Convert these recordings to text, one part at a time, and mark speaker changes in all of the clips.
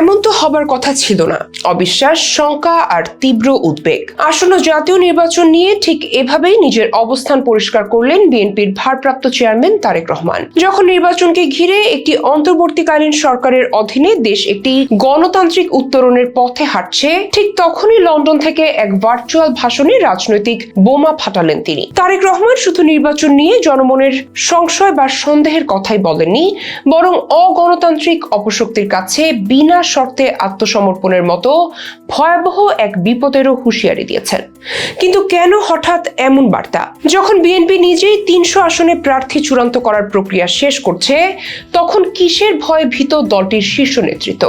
Speaker 1: এমন তো হবার কথা ছিল না। অবিশ্বাস, শঙ্কা আর তীব্র উদ্বেগ। আসন্ন জাতীয় নির্বাচন নিয়ে ঠিক এভাবেই নিজের অবস্থান পরিষ্কার করলেন বিএনপির ভারপ্রাপ্ত চেয়ারম্যান তারেক রহমান। যখন নির্বাচনকে ঘিরে একটি অন্তর্বর্তীকালীন সরকারের অধীনে দেশ একটি গণতান্ত্রিক উত্তরণের পথে হাঁটছে, ঠিক তখনই লন্ডন থেকে এক ভার্চুয়াল ভাষণে রাজনৈতিক বোমা ফাটালেন তিনি। তারেক রহমান শুধু নির্বাচন নিয়ে জনমনের সংশয় বা সন্দেহের কথাই বলেননি, বরং অগণতান্ত্রিক অপশক্তির কাছে বিনা শর্তে আত্মসমর্পণের মতো ভয়াবহ এক বিপদেরও হুঁশিয়ারি দিয়েছেন। কিন্তু কেন হঠাৎ এমন বার্তা? যখন বিএনপি নিজেই তিনশো আসনে প্রার্থী চূড়ান্ত করার প্রক্রিয়া শেষ করছে, তখন কিসের ভয়ে ভীত দলটির শীর্ষ নেতৃত্ব?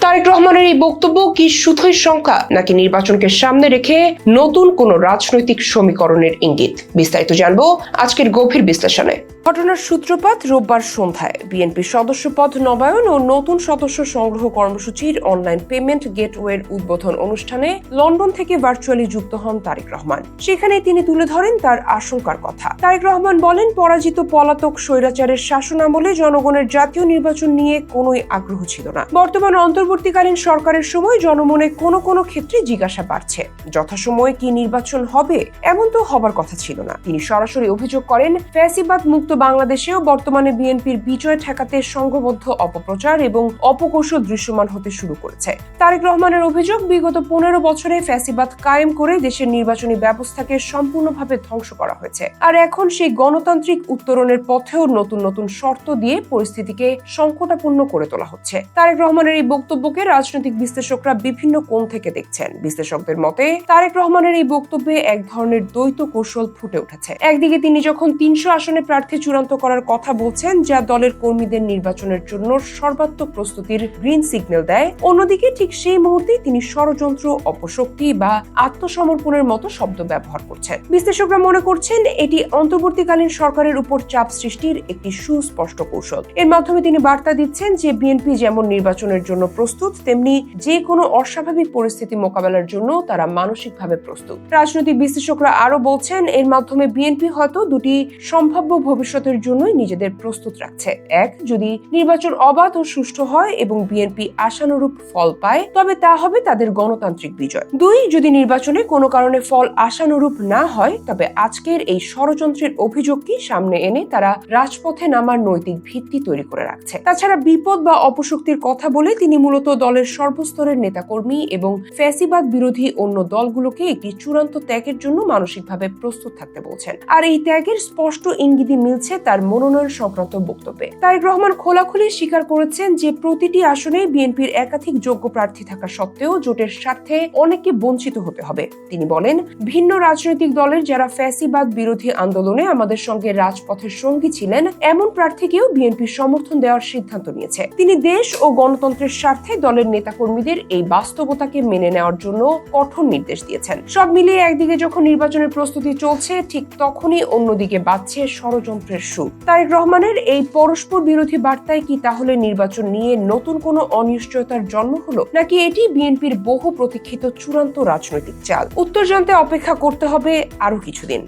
Speaker 1: তারেক রহমানের এই বক্তব্য কি শুধুই শঙ্কা, নাকি নির্বাচনকে সামনে রেখে নতুন কোন রাজনৈতিক সমীকরণের ইঙ্গিত? বিস্তারিত জানব আজকের গভীর বিশ্লেষণে। ঘটনার সূত্রপাত রোববার সন্ধ্যায়। বিএনপি সদস্য পদ নবায়ন ও নতুন সদস্য সংগ্রহ কর্মসূচির অনলাইন পেমেন্ট গেটওয়ের উদ্বোধন অনুষ্ঠানে লন্ডন থেকে ভার্চুয়ালি যুক্ত হন তারেক রহমান। সেখানে তিনি তুলে ধরেন তার আশঙ্কার কথা। তারেক রহমান বলেন, পরাজিত পলাতক স্বৈরাচারের শাসন আমলে জনগণের জাতীয় নির্বাচন নিয়ে কোনোই আগ্রহ ছিল না। বর্তমান অন্তর্বর্তীকালীন সরকারের সময় জনমনে কোনো কোনো ক্ষেত্রে জিজ্ঞাসা বাড়ছে, যথাসময়ে কি নির্বাচন হবে এমন তো হবার কথা ছিল না। তিনি সরাসরি অভিযোগ করেন, ফ্যাসিবাদ মুক্ত বাংলাদেশেও বর্তমানে বিএনপির বিজয় ঠেকাতে সংঘবদ্ধ অপপ্রচার এবং অপকৌশল দৃশ্যমান হতে শুরু করেছে। তারেক রহমানের অভিযোগ, বিগত পনেরো বছরে ফ্যাসিবাদ কায়েম করে দেশের নির্বাচনী ব্যবস্থাকে সম্পূর্ণভাবে ধ্বংস করা হয়েছে। আর এখন সেই গণতান্ত্রিক উত্তরণের পথেও নতুন নতুন শর্ত দিয়ে পরিস্থিতিকে সংকটাপূর্ণ করে তোলা হচ্ছে। তারেক রহমানের এই বক্তব্যকে রাজনৈতিক বিশ্লেষকরা বিভিন্ন কোণ থেকে দেখছেন। বিশ্লেষকদের মতে, তারেক রহমানের এই বক্তব্যে এক ধরনের দ্বৈত কৌশল ফুটে উঠেছে। একদিকে তিনি যখন তিনশো আসনে প্রার্থী চূড়ান্ত করার কথা বলছেন, যা দলের কর্মীদের নির্বাচনের জন্য সর্বাত্মক প্রস্তুতির গ্রিন সিগন্যাল দেয়। অন্যদিকে ঠিক সেই মুহূর্তেই তিনি ষড়যন্ত্র, অপশক্তি বা আত্মসমর্পণের মতো শব্দ ব্যবহার করছেন। বিশ্লেষকরা মনে করছেন এটি অন্তর্বর্তীকালীন সরকারের উপর চাপ সৃষ্টির একটি সুস্পষ্ট কৌশল। এর মাধ্যমে তিনি বার্তা দিচ্ছেন যে বিএনপি যেমন নির্বাচনের জন্য প্রস্তুত, তেমনি যে কোনো অস্বাভাবিক পরিস্থিতি মোকাবেলার জন্য তারা মানসিকভাবে প্রস্তুত। রাজনৈতিক বিশ্লেষকরা আরও বলছেন, এর মাধ্যমে বিএনপি হয়তো দুটি সম্ভাব্য ভবিষ্যতের জন্যই নিজেদের প্রস্তুত রাখছে। এক, যদি নির্বাচন অবাধ ও সুষ্ঠু হয় এবং বিএনপি আশানুরূপ ফল পায়, তবে তা হবে তাদের গণতান্ত্রিক বিজয়। দুই, যদি নির্বাচনে কোনো কারণে ফল আশানুরূপ না হয়, তবে আজকের এই ষড়যন্ত্রের অভিযোগকে সামনে এনে তারা রাজপথে নামার নৈতিক ভিত্তি তৈরি করে রাখছে? তাছাড়া বিপদ বা অপশক্তির কথা বলে তিনি মূলত দলের সর্বস্তরের নেতাকর্মী এবং ফ্যাসিবাদ বিরোধী অন্য দলগুলোকে একটি চূড়ান্ত ত্যাগের জন্য মানসিকভাবে প্রস্তুত থাকতে বলছেন। আর এই ত্যাগের স্পষ্ট ইঙ্গিতই মিলছে তার মনোনয়ন সংক্রান্ত বক্তব্যে। তারেক রহমান খোলাখুলি স্বীকার করেছেন যে প্রতিটি আসনে বিএনপির একাধিক যোগ্য প্রার্থী থাকা সত্ত্বেও জোটের স্বার্থে অনেককে বঞ্চিত হতে হবে। তিনি বলেন, ভিন্ন রাজনৈতিক দলের যারা ফ্যাসিবাদ বিরোধী আন্দোলনে আমাদের সঙ্গে রাজপথের সঙ্গী ছিলেন, এমন প্রার্থীকেও বিএনপি সমর্থন দেওয়ার সিদ্ধান্ত নিয়েছে। তিনি দেশ ও গণতন্ত্রের স্বার্থে দলের নেতাকর্মীদের এই বাস্তবতাকে মেনে নেওয়ার জন্য কঠোর নির্দেশ দিয়েছেন। সব মিলিয়ে একদিকে যখন নির্বাচনের প্রস্তুতি চলছে, ঠিক তখনই অন্যদিকে বাড়ছে ষড়যন্ত্রের সুর। তারেক রহমানের এই পরস্পর বিরোধী বার্তায় কি তাহলে নির্বাচন নিয়ে নতুন কোনো অনিশ্চয়তার জন্ম হলো নাকি এটি বিএনপির বহু প্রতীক্ষিত চূড়ান্ত রাজনৈতিক চাল? উত্তর জানতে অপেক্ষা করতে হবে আরও কিছুদিন।